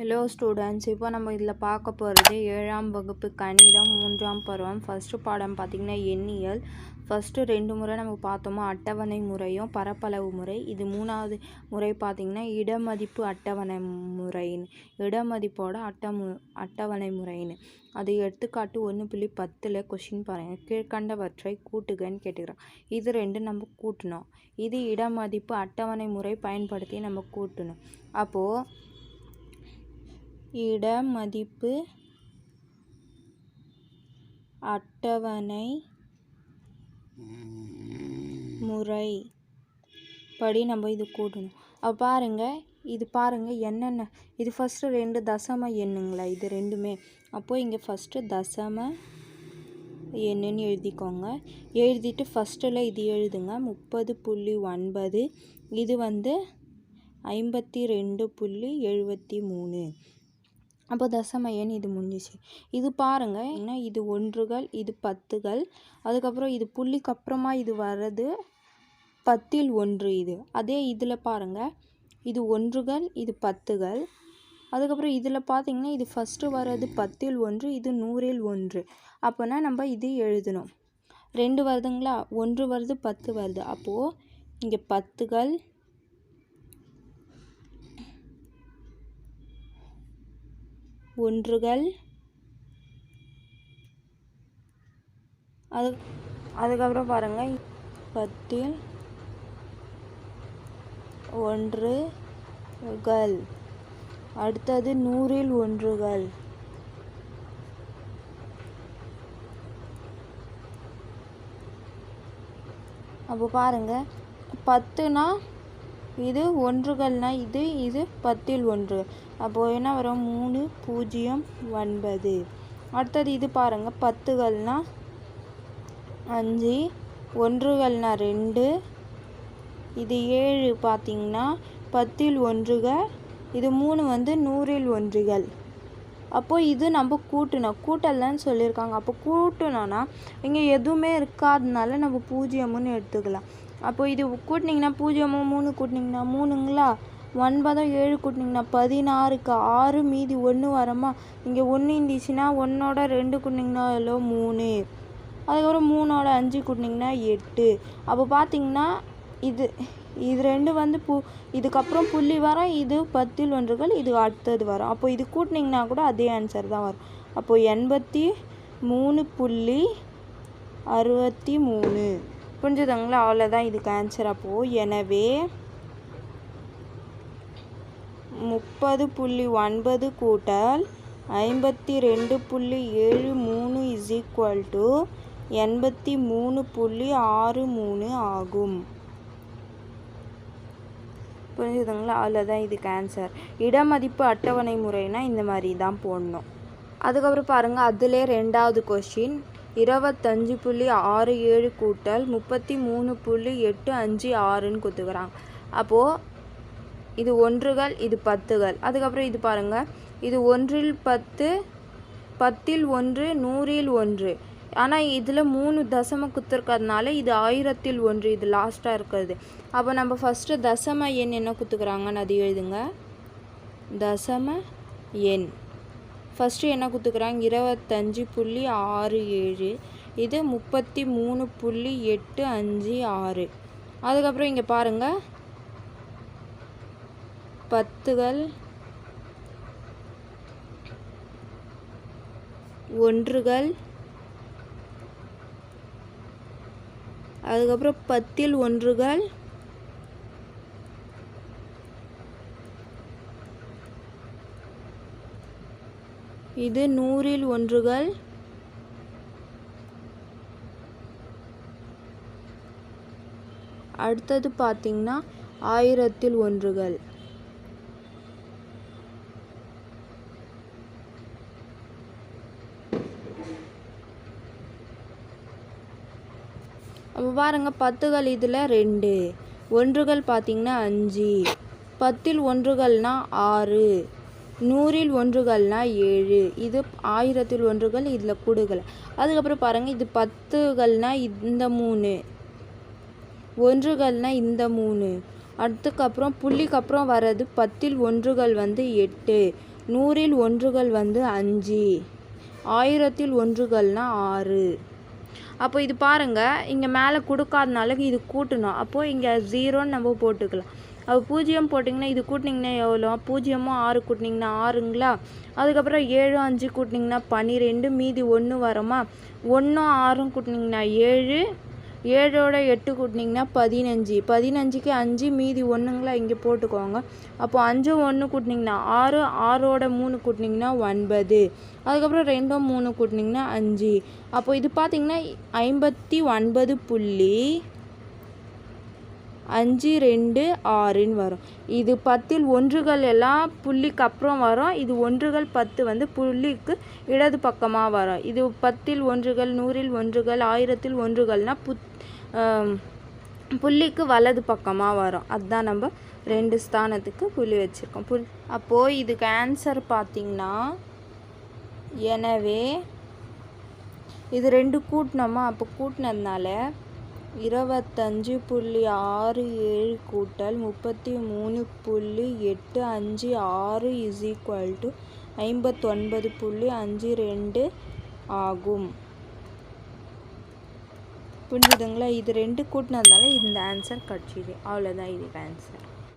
Hello students இப்போ நம்ம இதில் பார்க்க போகிறது ஏழாம் வகுப்பு கணிதம் மூன்றாம் பருவம். ஃபஸ்ட்டு பாடம் பார்த்திங்கன்னா எண்ணியல். ஃபஸ்ட்டு ரெண்டு முறை நம்ம பார்த்தோமா? அட்டவணை முறையும் பரப்பளவு முறை. இது மூணாவது முறை பார்த்திங்கன்னா இடமதிப்பு அட்டவணை முறைன்னு. இடமதிப்போட அட்டமு அட்டவணை முறைன்னு. அது எடுத்துக்காட்டு ஒன்று புள்ளி பத்தில் கொஷின் பாருங்கள் கீழ்கண்டவற்றை கூட்டுகன்னு கேட்டுக்கிறோம். இது ரெண்டு நம்ம கூட்டணும். இது இடமதிப்பு அட்டவணை முறை பயன்படுத்தி நம்ம கூட்டணும். அப்போது இடமதிப்பு அட்டவணை முறை. படி நம்ம இது கூட்டணும். அப்போ பாருங்கள் இது பாருங்கள் என்னென்ன இது ஃபஸ்ட்டு ரெண்டு தசம எண்ணுங்களா? இது ரெண்டுமே. அப்போது இங்கே ஃபஸ்ட்டு தசம என்னன்னு எழுதிக்கோங்க. எழுதிட்டு ஃபஸ்ட்டில் இது எழுதுங்க. முப்பது புள்ளி ஒன்பது. இது வந்து ஐம்பத்தி ரெண்டு புள்ளி எழுபத்தி மூணு. அப்போ தசம எண் இது முடிஞ்சிச்சு. இது பாருங்கள் ஏன்னா இது ஒன்றுகள் இது பத்துகள் அதுக்கப்புறம் இது புள்ளிக்கு அப்புறமா இது வர்றது பத்தில் ஒன்று இது. அதே இதில் பாருங்கள் இது ஒன்றுகள் இது பத்துகள் அதுக்கப்புறம் இதில் பார்த்தீங்கன்னா இது ஃபஸ்ட்டு வர்றது பத்தில் ஒன்று இது நூறில் ஒன்று. அப்போனா நம்ம இது எழுதணும். ரெண்டு வருதுங்களா? ஒன்று வருது பத்து வருது. அப்போது இங்கே பத்துகள் ஒன்றுகள். அது அதுக்கப்புறம் பாருங்கள் பத்தில் ஒன்றுகள் அடுத்தது நூறில் ஒன்றுகள். அப்போ பாருங்கள் பத்துனா இது ஒன்றுகள்னா இது இது பத்தில் ஒன்று. அப்போது என்ன வரும்? மூணு பூஜ்ஜியம் ஒன்பது. அடுத்தது இது பாருங்கள் பத்துகள்னா அஞ்சு ஒன்றுகள்னா ரெண்டு இது ஏழு பார்த்திங்கன்னா பத்தில் ஒன்றுகள் இது மூணு வந்து நூறில் ஒன்றுகள். அப்போது இது நம்ம கூட்டணும். கூட்டலன்னு சொல்லியிருக்காங்க. அப்போ கூட்டணும்னா இங்கே எதுவுமே இருக்காதனால நம்ம பூஜ்ஜியம்னு எடுத்துக்கலாம். அப்போ இது கூட்டினீங்கன்னா பூஜ்ஜியமும் மூணு கூட்டினிங்கன்னா மூணுங்களா? ஒன்பதும் ஏழு கூட்டினீங்கன்னா பதினாறுக்கு ஆறு மீதி ஒன்று வரமா? இங்கே ஒன்று இருந்துச்சுன்னா ஒன்றோட ரெண்டு கூட்டினீங்கன்னா எவ்வளோ மூணு. அதுக்கப்புறம் மூணோட அஞ்சு கூட்டினீங்கன்னா எட்டு. அப்போ பார்த்தீங்கன்னா இது இது ரெண்டு வந்து பு இதுக்கப்புறம் புள்ளி வரும் இது பத்தில் ஒன்றுகள் இது அடுத்தது வரும். அப்போ இது கூட்டினீங்கன்னா கூட அதே ஆன்சர் தான் வரும். அப்போது எண்பத்தி மூணு புள்ளி அறுபத்தி மூணு. புரிஞ்சுதுங்களா? அவ்வளோதான் இதுக்கு ஆன்சர் அப்போது எனவே முப்பது புள்ளி ஒன்பது கூட்டல் ஐம்பத்தி ரெண்டு புள்ளி ஏழு மூணு இஸ் ஈக்குவல் டு எண்பத்தி மூணு புள்ளி ஆறு மூணு ஆகும். புரிஞ்சுதுங்களா? அவ்வளோதான் இதுக்கு ஆன்சர் இடமதிப்பு அட்டவணை முறைனா இந்த மாதிரி தான் போடணும். அதுக்கப்புறம் பாருங்கள் அதிலே ரெண்டாவது கொஷின் இருபத்தஞ்சு புள்ளி ஆறு ஏழு கூட்டல் முப்பத்தி மூணு புள்ளி எட்டு அஞ்சு ஆறுன்னு கொடுத்துக்கிறாங்க அப்போது இது ஒன்றுகள் இது பத்துகள். அதுக்கப்புறம் இது பாருங்கள் இது ஒன்றில் பத்து பத்தில் ஒன்று நூறில் ஒன்று. ஆனால் இதில் மூணு தசம குத்துருக்கிறதுனால இது ஆயிரத்தில் ஒன்று இது லாஸ்ட்டாக இருக்கிறது. அப்போ நம்ம ஃபஸ்ட்டு தசம எண் என்ன குத்துக்கிறாங்கன்னு அது எழுதுங்க. தசம எண். ஃபஸ்ட்டு என்ன கொடுத்துக்குறாங்க இருபத்தஞ்சி புள்ளி ஆறு ஏழு. இது முப்பத்தி மூணு புள்ளி எட்டு அஞ்சு ஆறு. அதுக்கப்புறம் இங்கே பாருங்கள் பத்துகள் ஒன்றுகள். அதுக்கப்புறம் பத்தில் ஒன்றுகள். இது நூறில் ஒன்றுகள். அடுத்தது பார்த்திங்கன்னா ஆயிரத்தில் ஒன்றுகள். அப்போ பாருங்கள் பத்துகள் இதில் ரெண்டு. ஒன்றுகள் பார்த்திங்கன்னா அஞ்சு. பத்தில் ஒன்றுகள்னா ஆறு. நூறில் ஒன்றுகள்னால் ஏழு. இது ஆயிரத்தில் ஒன்றுகள் இதில் கூடுகள். அதுக்கப்புறம் பாருங்கள் இது பத்துகள்னால் இந்த மூணு. ஒன்றுகள்னால் இந்த மூணு. அதுக்கப்புறம் புள்ளிக்கு அப்புறம் வர்றது பத்தில் ஒன்றுகள் வந்து எட்டு. நூறில் ஒன்றுகள் வந்து அஞ்சு. ஆயிரத்தில் ஒன்றுகள்னால் ஆறு. அப்போ இது பாருங்கள் இங்கே மேலே கொடுக்காதனால இது கூட்டணும். அப்போது இங்கே ஜீரோன்னு நம்ம போட்டுக்கலாம். பூஜ்ஜியம் போட்டிங்கன்னா இது கூட்டினீங்கன்னா எவ்வளோ? பூஜ்ஜியமும் ஆறு கூட்டினிங்கன்னா ஆறுங்களா? அதுக்கப்புறம் ஏழு அஞ்சு கூட்டினீங்கன்னா பன்னிரெண்டு மீதி ஒன்று வரோமா? ஒன்றும் ஆறும் கூட்டினிங்கன்னா ஏழு ஏழோட எட்டு கூட்டினிங்கன்னா பதினஞ்சு. பதினஞ்சுக்கு அஞ்சு மீதி ஒன்றுங்களா இங்கே போட்டுக்கோங்க. அப்போ அஞ்சும் ஒன்று கூட்டினிங்கன்னா ஆறு ஆறோட மூணு கூட்டினிங்கன்னா ஒன்பது. அதுக்கப்புறம் ரெண்டும் மூணு கூட்டினீங்கன்னா அஞ்சு. அப்போ இது பார்த்தீங்கன்னா ஐம்பத்தி ஒன்பது புள்ளி அஞ்சு ரெண்டு ஆறுன்னு வரும். இது பத்தில் ஒன்றுகள் எல்லாம் புள்ளிக்கு அப்புறம் வரும். இது ஒன்றுகள் பத்து வந்து புள்ளிக்கு இடது பக்கமாக வரும். இது பத்தில் ஒன்றுகள் நூறில் ஒன்றுகள் ஆயிரத்தில் ஒன்றுகள்னா புத் புள்ளிக்கு வலது பக்கமாக வரும். அதுதான் நம்ம ரெண்டு ஸ்தானத்துக்கு புள்ளி வச்சுருக்கோம். புல் அப்போது இதுக்கு ஆன்சர் பார்த்திங்கன்னா எனவே இது ரெண்டு கூட்டினோமா? அப்போ கூட்டினதுனால இருபத்தஞ்சு புள்ளி ஆறு ஏழு கூட்டல் முப்பத்தி மூணு புள்ளி எட்டு அஞ்சு ஆறு இஸ் ஈக்குவல் டு ஐம்பத்தொன்பது புள்ளி அஞ்சு ரெண்டு ஆகும். புரிஞ்சுதுங்களா? இது ரெண்டு கூட்டினதுனால இந்த ஆன்சர் கிடச்சிது அவ்வளோதான் இதுக்கு ஆன்சர்